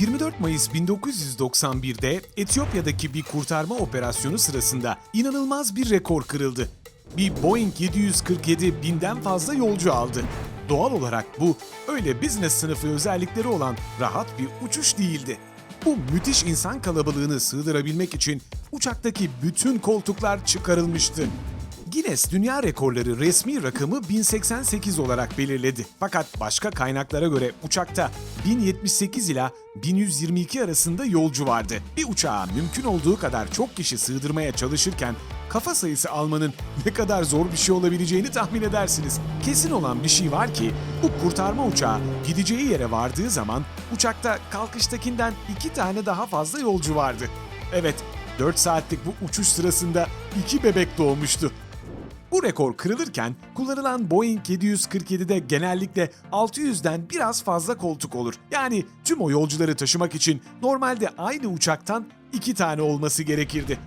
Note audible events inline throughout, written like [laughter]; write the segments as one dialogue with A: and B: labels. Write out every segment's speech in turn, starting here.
A: 24 Mayıs 1991'de Etiyopya'daki bir kurtarma operasyonu sırasında inanılmaz bir rekor kırıldı. Bir Boeing 747 binden fazla yolcu aldı. Doğal olarak bu öyle business sınıfı özellikleri olan rahat bir uçuş değildi. Bu müthiş insan kalabalığını sığdırabilmek için uçaktaki bütün koltuklar çıkarılmıştı. Guinness Dünya Rekorları resmi rakamı 1088 olarak belirledi. Fakat başka kaynaklara göre uçakta 1078 ila 1122 arasında yolcu vardı. Bir uçağa mümkün olduğu kadar çok kişi sığdırmaya çalışırken kafa sayısı almanın ne kadar zor bir şey olabileceğini tahmin edersiniz. Kesin olan bir şey var ki bu kurtarma uçağı gideceği yere vardığı zaman uçakta kalkıştakinden iki tane daha fazla yolcu vardı. Evet, 4 saatlik bu uçuş sırasında iki bebek doğmuştu. Bu rekor kırılırken kullanılan Boeing 747'de genellikle 600'den biraz fazla koltuk olur. Yani tüm o yolcuları taşımak için normalde aynı uçaktan iki tane olması gerekirdi.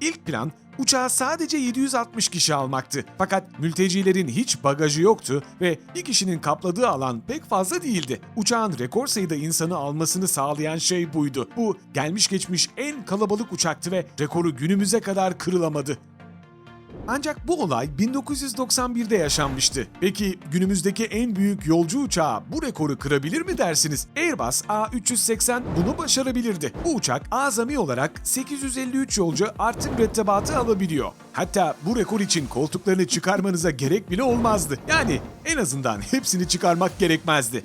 A: İlk plan uçağa sadece 760 kişi almaktı. Fakat mültecilerin hiç bagajı yoktu ve bir kişinin kapladığı alan pek fazla değildi. Uçağın rekor sayıda insanı almasını sağlayan şey buydu. Bu gelmiş geçmiş en kalabalık uçaktı ve rekoru günümüze kadar kırılamadı. Ancak bu olay 1991'de yaşanmıştı. Peki günümüzdeki en büyük yolcu uçağı bu rekoru kırabilir mi dersiniz? Airbus A380 bunu başarabilirdi. Bu uçak azami olarak 853 yolcu artı mürettebatı alabiliyor. Hatta bu rekor için koltuklarını çıkarmanıza gerek bile olmazdı. Yani en azından hepsini çıkarmak gerekmezdi.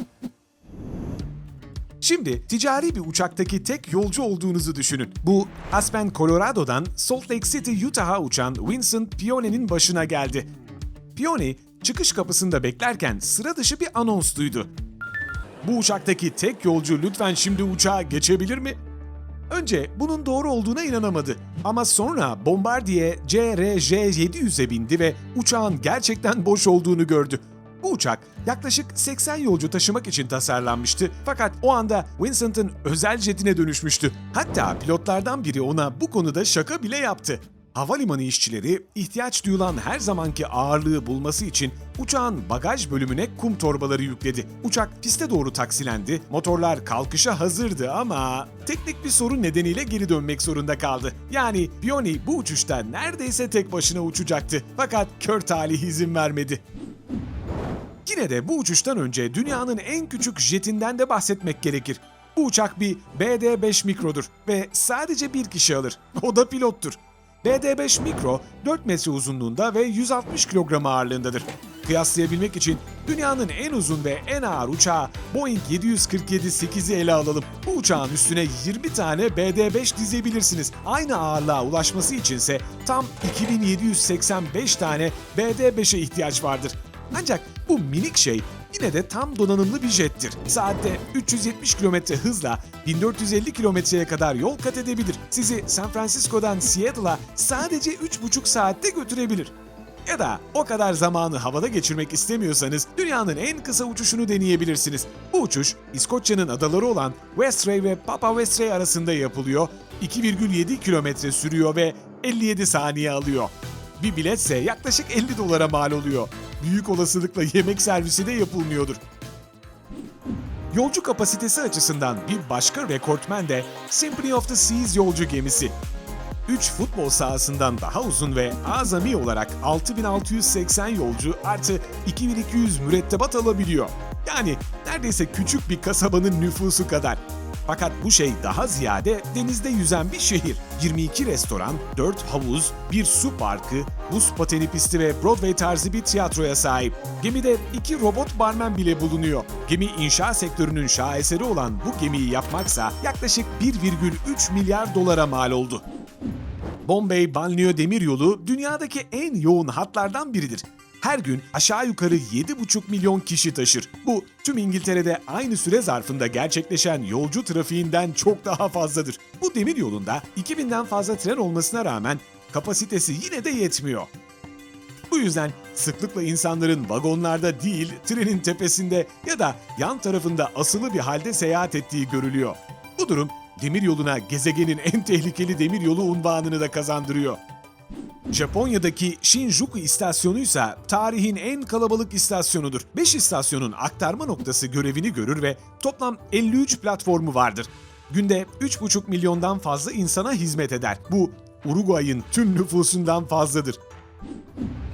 A: Şimdi ticari bir uçaktaki tek yolcu olduğunuzu düşünün. Bu Aspen, Colorado'dan Salt Lake City, Utah'a uçan Vincent Pione'nin başına geldi. Pione çıkış kapısında beklerken sıra dışı bir anons duydu. Bu uçaktaki tek yolcu lütfen şimdi uçağa geçebilir mi? Önce bunun doğru olduğuna inanamadı. Ama sonra Bombardier CRJ-700'e bindi ve uçağın gerçekten boş olduğunu gördü. Bu uçak yaklaşık 80 yolcu taşımak için tasarlanmıştı fakat o anda Vincent'ın özel jetine dönüşmüştü. Hatta pilotlardan biri ona bu konuda şaka bile yaptı. Havalimanı işçileri ihtiyaç duyulan her zamanki ağırlığı bulması için uçağın bagaj bölümüne kum torbaları yükledi. Uçak piste doğru taksilendi, motorlar kalkışa hazırdı ama teknik bir sorun nedeniyle geri dönmek zorunda kaldı. Yani Pioni bu uçuşta neredeyse tek başına uçacaktı fakat kör talih izin vermedi. Yine de bu uçuştan önce dünyanın en küçük jetinden de bahsetmek gerekir. Bu uçak bir BD-5 Mikro'dur ve sadece bir kişi alır. [laughs] O da pilottur. BD-5 Mikro 4 metre uzunluğunda ve 160 kilogram ağırlığındadır. Kıyaslayabilmek için dünyanın en uzun ve en ağır uçağı Boeing 747-8'i ele alalım. Bu uçağın üstüne 20 tane BD-5 dizebilirsiniz. Aynı ağırlığa ulaşması içinse tam 2785 tane BD-5'e ihtiyaç vardır. Ancak bu minik şey yine de tam donanımlı bir jettir. Saatte 370 km hızla 1450 kilometreye kadar yol kat edebilir. Sizi San Francisco'dan Seattle'a sadece 3,5 saatte götürebilir. Ya da o kadar zamanı havada geçirmek istemiyorsanız dünyanın en kısa uçuşunu deneyebilirsiniz. Bu uçuş İskoçya'nın adaları olan Westray ve Papa Westray arasında yapılıyor. 2,7 kilometre sürüyor ve 57 saniye alıyor. Bir biletse yaklaşık 50 dolara mal oluyor. Büyük olasılıkla yemek servisi de yapılmıyordur. Yolcu kapasitesi açısından bir başka rekortmen de Symphony of the Seas yolcu gemisi. 3 futbol sahasından daha uzun ve azami olarak 6680 yolcu artı 2200 mürettebat alabiliyor. Yani neredeyse küçük bir kasabanın nüfusu kadar. Fakat bu şey daha ziyade denizde yüzen bir şehir. 22 restoran, 4 havuz, bir su parkı, buz pateni pisti ve Broadway tarzı bir tiyatroya sahip. Gemide iki robot barmen bile bulunuyor. Gemi inşa sektörünün şaheseri olan bu gemiyi yapmaksa yaklaşık 1,3 milyar dolara mal oldu. Bombay Banliyö Demiryolu dünyadaki en yoğun hatlardan biridir. Her gün aşağı yukarı 7,5 milyon kişi taşır. Bu tüm İngiltere'de aynı süre zarfında gerçekleşen yolcu trafiğinden çok daha fazladır. Bu demir yolunda 2000'den fazla tren olmasına rağmen kapasitesi yine de yetmiyor. Bu yüzden sıklıkla insanların vagonlarda değil, trenin tepesinde ya da yan tarafında asılı bir halde seyahat ettiği görülüyor. Bu durum demiryoluna gezegenin en tehlikeli demiryolu unvanını da kazandırıyor. Japonya'daki Shinjuku istasyonu ise tarihin en kalabalık istasyonudur. 5 istasyonun aktarma noktası görevini görür ve toplam 53 platformu vardır. Günde 3,5 milyondan fazla insana hizmet eder. Bu Uruguay'ın tüm nüfusundan fazladır.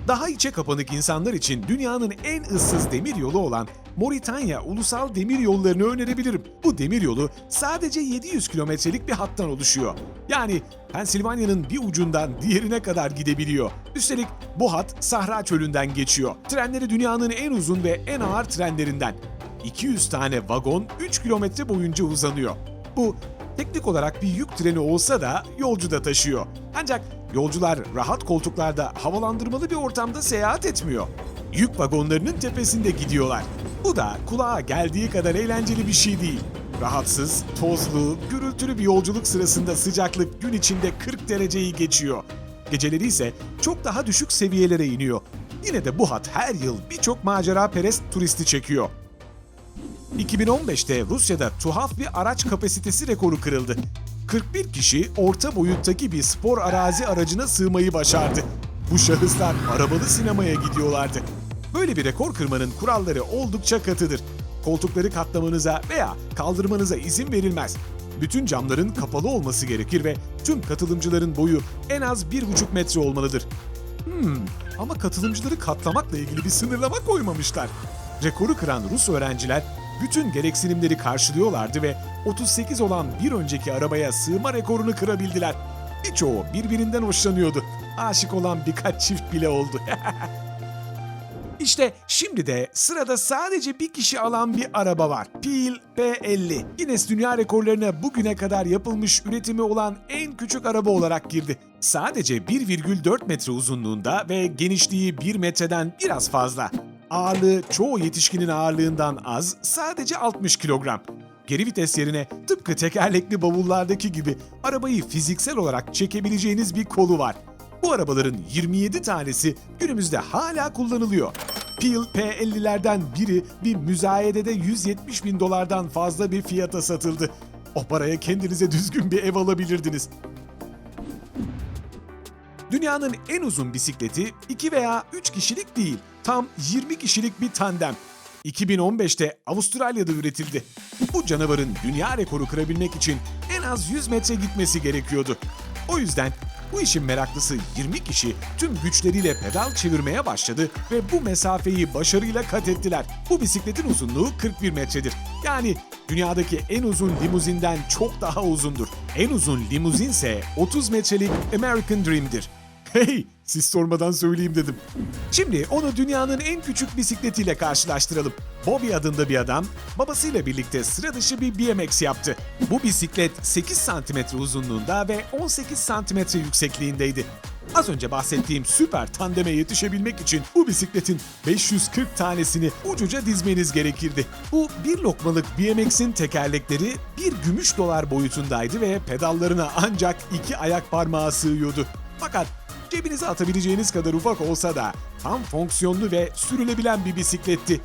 A: Daha içe kapanık insanlar için dünyanın en ıssız demir yolu olan Moritanya Ulusal Demir Yollarını önerebilirim. Bu demir yolu sadece 700 kilometrelik bir hattan oluşuyor. Yani Pensilvanya'nın bir ucundan diğerine kadar gidebiliyor. Üstelik bu hat Sahra Çölü'nden geçiyor. Trenleri dünyanın en uzun ve en ağır trenlerinden. 200 tane vagon 3 kilometre boyunca uzanıyor. Bu teknik olarak bir yük treni olsa da yolcu da taşıyor. Ancak yolcular rahat koltuklarda havalandırmalı bir ortamda seyahat etmiyor. Yük vagonlarının tepesinde gidiyorlar. Bu da kulağa geldiği kadar eğlenceli bir şey değil. Rahatsız, tozlu, gürültülü bir yolculuk sırasında sıcaklık gün içinde 40 dereceyi geçiyor. Geceleri ise çok daha düşük seviyelere iniyor. Yine de bu hat her yıl birçok macera perest turisti çekiyor. 2015'te Rusya'da tuhaf bir araç kapasitesi rekoru kırıldı. 41 kişi orta boyuttaki bir spor arazi aracına sığmayı başardı. Bu şahıslar arabalı sinemaya gidiyorlardı. Böyle bir rekor kırmanın kuralları oldukça katıdır. Koltukları katlamanıza veya kaldırmanıza izin verilmez. Bütün camların kapalı olması gerekir ve tüm katılımcıların boyu en az 1,5 metre olmalıdır. Hmm, ama katılımcıları katlamakla ilgili bir sınırlama koymamışlar. Rekoru kıran Rus öğrenciler bütün gereksinimleri karşılıyorlardı ve 38 olan bir önceki arabaya sığma rekorunu kırabildiler. Birçoğu birbirinden hoşlanıyordu. Aşık olan birkaç çift bile oldu. [laughs] İşte şimdi de sırada sadece bir kişi alan bir araba var. Peel P50. Guinness Dünya Rekorlarına bugüne kadar yapılmış üretimi olan en küçük araba olarak girdi. Sadece 1,4 metre uzunluğunda ve genişliği 1 metreden biraz fazla. Ağırlığı çoğu yetişkinin ağırlığından az, sadece 60 kilogram. Geri vites yerine tıpkı tekerlekli bavullardaki gibi arabayı fiziksel olarak çekebileceğiniz bir kolu var. Bu arabaların 27 tanesi günümüzde hala kullanılıyor. Peel P50'lerden biri bir müzayedede 170 bin dolardan fazla bir fiyata satıldı. O paraya kendinize düzgün bir ev alabilirdiniz. Dünyanın en uzun bisikleti 2 veya 3 kişilik değil, tam 20 kişilik bir tandem. 2015'te Avustralya'da üretildi. Bu canavarın dünya rekoru kırabilmek için en az 100 metre gitmesi gerekiyordu. O yüzden bu işin meraklısı 20 kişi tüm güçleriyle pedal çevirmeye başladı ve bu mesafeyi başarıyla kat ettiler. Bu bisikletin uzunluğu 41 metredir. Yani dünyadaki en uzun limuzinden çok daha uzundur. En uzun limuzinse 30 metrelik American Dream'dir. Hey, siz sormadan söyleyeyim dedim. Şimdi onu dünyanın en küçük bisikletiyle karşılaştıralım. Bobby adında bir adam babasıyla birlikte sıra dışı bir BMX yaptı. Bu bisiklet 8 santimetre uzunluğunda ve 18 santimetre yüksekliğindeydi. Az önce bahsettiğim süper tandeme yetişebilmek için bu bisikletin 540 tanesini ucuca dizmeniz gerekirdi. Bu bir lokmalık BMX'in tekerlekleri bir gümüş dolar boyutundaydı ve pedallarına ancak iki ayak parmağı sığıyordu. Fakat cebinize atabileceğiniz kadar ufak olsa da tam fonksiyonlu ve sürülebilen bir bisikletti.